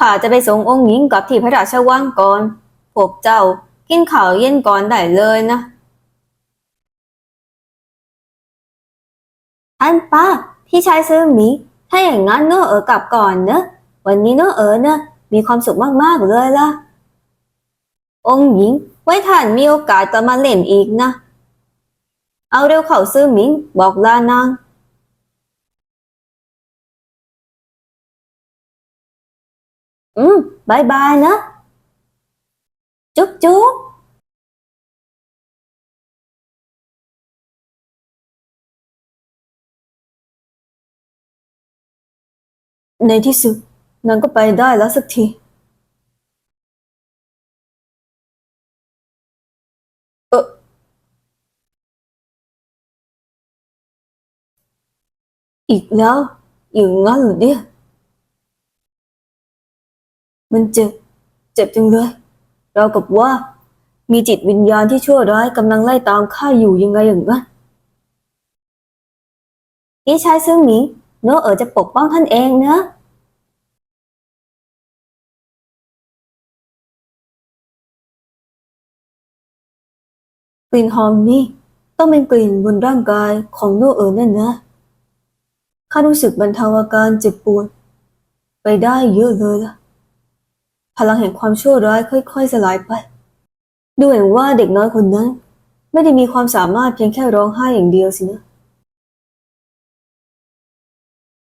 ข้าจะไปส่งองค์หญิงกลับที่พระราชวังก่อนพวกเจ้ากินข้าวเย็นก่อนได้เลยนะท่านป้า พี่ชายซื้อหมี ถ้าอย่างนั้นโนเอ๋อกลับก่อนเนอะวันนี้โนเอ๋นะมีความสุขมากๆเลยล่ะ องค์หญิง ไว้ท่านมีโอกาสจะมาเล่นอีกนะ เอาเร็วเข้าซื้อหมิง บอกลานาง อืมบายบายนะ จุ๊บจุ๊บในที่สุดนางก็ไปได้แล้วสักทีเอออีกแล้ว อย่างงั้นเหรอเนี่ย มันเจ็บ เจ็บจังเลย เรากับว่า มีจิตวิญญาณที่ชั่วร้ายกำลังไล่ตามข้าอยู่ยังไงอย่างนั้นพี่ชายซึ่งหมิงโนเอ๋อจะปกป้องท่านเองนะกลิ่นหอมนี่ต้องเป็นกลิ่นบนร่างกายของโนเอ๋อแน่นะข้ารู้สึกบรรเทาอาการเจ็บปวด ไปได้เยอะเลยล่ะ พลังแห่งความชั่วร้ายค่อยๆสลายไป ดูเหมือนว่าเด็กน้อยคนนั้น ไม่ได้มีความสามารถเพียงแค่ร้องไห้อย่างเดียวสินะ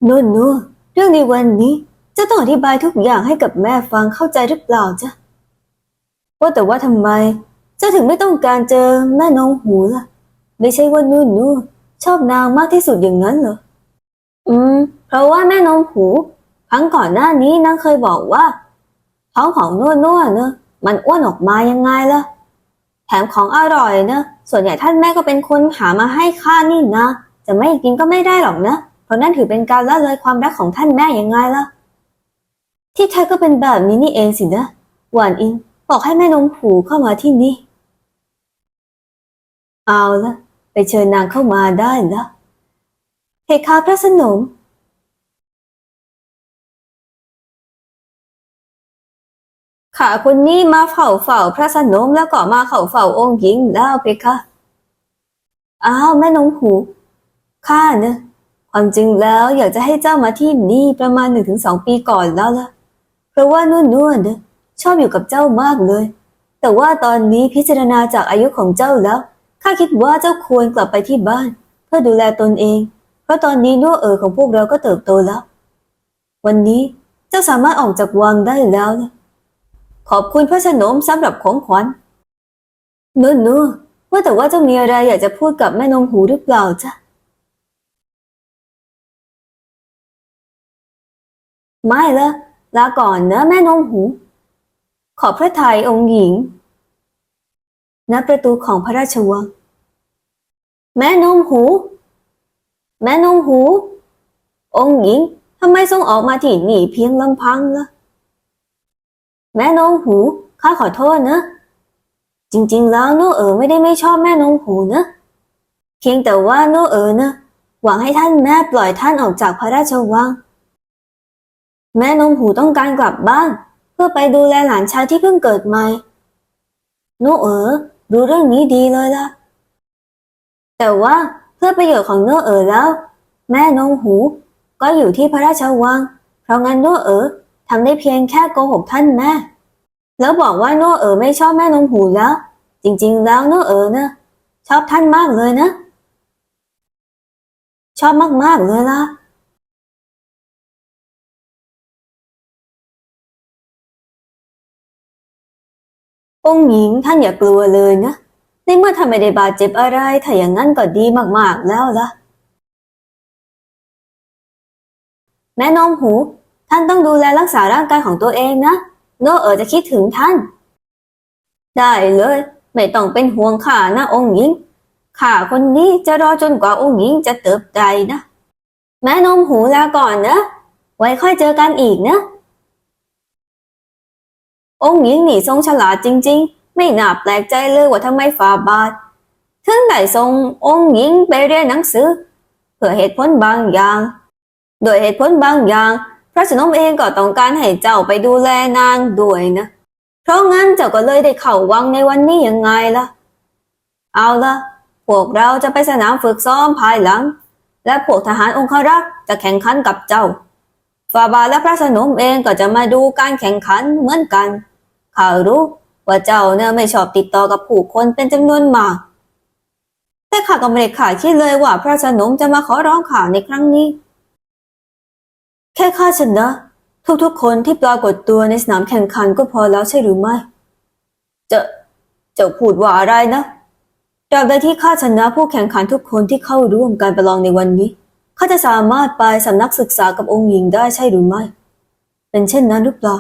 โน่นโน่เรื่องในวันนี้จะต้องอธิบายทุกอย่างให้กับแม่ฟังเข้าใจหรือเปล่าจ๊ะว่าแต่ว่าทำไมเจ้าถึงไม่ต้องการเจอแม่น้องหูล่ะ ไม่ใช่ว่านู่นนู่นชอบนางมากที่สุดอย่างนั้นเหรอ อืม เพราะว่าแม่น้องหู ครั้งก่อนหน้านี้นางเคยบอกว่า ท้องของนู่นนู่นเนอะมันอ้วนออกมายังไงล่ะ แถมของอร่อยเนอะส่วนใหญ่ท่านแม่ก็เป็นคนหามาให้ข้านี่นะ จะไม่กินก็ไม่ได้หรอกนะ เพราะนั่นถือเป็นการละเลยความรักของท่านแม่ยังไงล่ะ ที่แท้ก็เป็นแบบนี้นี่เองสินะหวานอิงบอกให้แม่นมผูเข้ามาที่นี่ เอาละไปเชิญนางเข้ามาได้แล้วเพคะพระสนม ข้าคนนี้มาเฝ้าเฝ้าพระสนมแล้วก็มาเข้าเฝ้าองค์หญิงแล้วเพคะอ้าวแม่นมหูข้าเนะความจริงแล้วอยากจะให้เจ้ามาที่นี่ประมาณหนึ่งถึงสองปีก่อนแล้วล่ะ เพราะว่านุ่นนุ่นนะชอบอยู่กับเจ้ามากเลย แต่ว่าตอนนี้พิจารณาจากอายุของเจ้าแล้วข้าคิดว่าเจ้าควรกลับไปที่บ้าน เพื่อดูแลตนเอง เพราะตอนนี้นัวเอ๋อของพวกเราก็เติบโตแล้ว วันนี้เจ้าสามารถออกจากวังได้แล้วนะ ขอบคุณพระสนมสำหรับของขวัญนุ่นนุ่ว่าแต่ว่าเจ้ามีอะไรอยากจะพูดกับแม่นมหูหรือเปล่าจ๊ะ ไม่ละลาก่อนนะแม่นมหู ขอบพระทัยองค์หญิงณประตูของพระราชวัง แม่นมหู แม่นมหู องค์หญิงทำไมทรงออกมาที่นี่เพียงลำพังล่ะ แม่นมหูข้าขอโทษนะ จริงๆ แล้วโนเอ๋อไม่ได้ไม่ชอบแม่นมหูนะ เพียงแต่ว่าโนเอ๋อนะหวังให้ท่านแม่ปล่อยท่านออกจากพระราชวัง แม่นมหูต้องการกลับบ้าน เพื่อไปดูแลหลานชายที่เพิ่งเกิดใหม่โนเอ๋อรู้เรื่องนี้ดีเลยล่ะ แต่ว่าเพื่อประโยชน์ของโนเอ๋อแล้ว แม่นมหูก็อยู่ที่พระราชวัง เพราะงั้นโนเอ๋อ ทำได้เพียงแค่โกหกท่านแม่ แล้วบอกว่าโนเอ๋อไม่ชอบแม่นมหูแล้ว จริงๆ แล้วโนเอ๋อนะชอบท่านมากเลยนะ ชอบมากๆเลยล่ะองหญิงท่านอย่ากลัวเลยนะ ในเมื่อท่านไม่ได้บาดเจ็บอะไร ถ้าอย่างนั้นก็ดีมากๆแล้วล่ะ แม่นมหู ท่านต้องดูแลรักษาร่างกายของตัวเองนะ โนเอ๋อจะคิดถึงท่าน ได้เลย ไม่ต้องเป็นห่วงข้านะองค์หญิง ข้าคนนี้จะรอจนกว่าองค์หญิงจะเติบใดนะ แม่นมหูลาก่อนนะ ไว้ค่อยเจอกันอีกนะ องค์หญิงหนีทรงฉลาดจริง ๆ ไม่น่าแปลกใจเลยว่าทำไมฝ่าบาทถึงได้ส่งองค์หญิงไปเรียนหนังสือ เพื่อเหตุผลบางอย่าง โดยเหตุผลบางอย่าง ระสนมเองก็ต้องการให้เจ้าไปดูแลนางด้วยนะ เพราะงั้นเจ้าก็เลยได้เข้าวังในวันนี้ยังไงล่ะ เอาละพวกเราจะไปสนามฝึกซ้อมภายหลัง และพวกทหารองครักษ์จะแข่งขันกับเจ้าฝ่าบาและพระสนมเองก็จะมาดูการแข่งขันเหมือนกันข้ารู้ว่าเจ้าเนี่ยไม่ชอบติดต่อกับผู้คนเป็นจำนวนมาก แต่ข้าก็ไม่ได้ขาดคิดเลยว่าพระสนมจะมาขอร้องข่าวในครั้งนี้ แค่ข้าชนะ ทุกๆคนที่ปรากฏตัวในสนามแข่งขันก็พอแล้วใช่หรือไม่ จะจะพูดว่าอะไรนะตราบใดที่ข้าชนะผู้แข่งขันทุกคนที่เข้าร่วมการประลองในวันนี้ข้าจะสามารถไปสำนักศึกษากับองค์หญิงได้ใช่หรือไม่ เป็นเช่นนั้นหรือเปล่า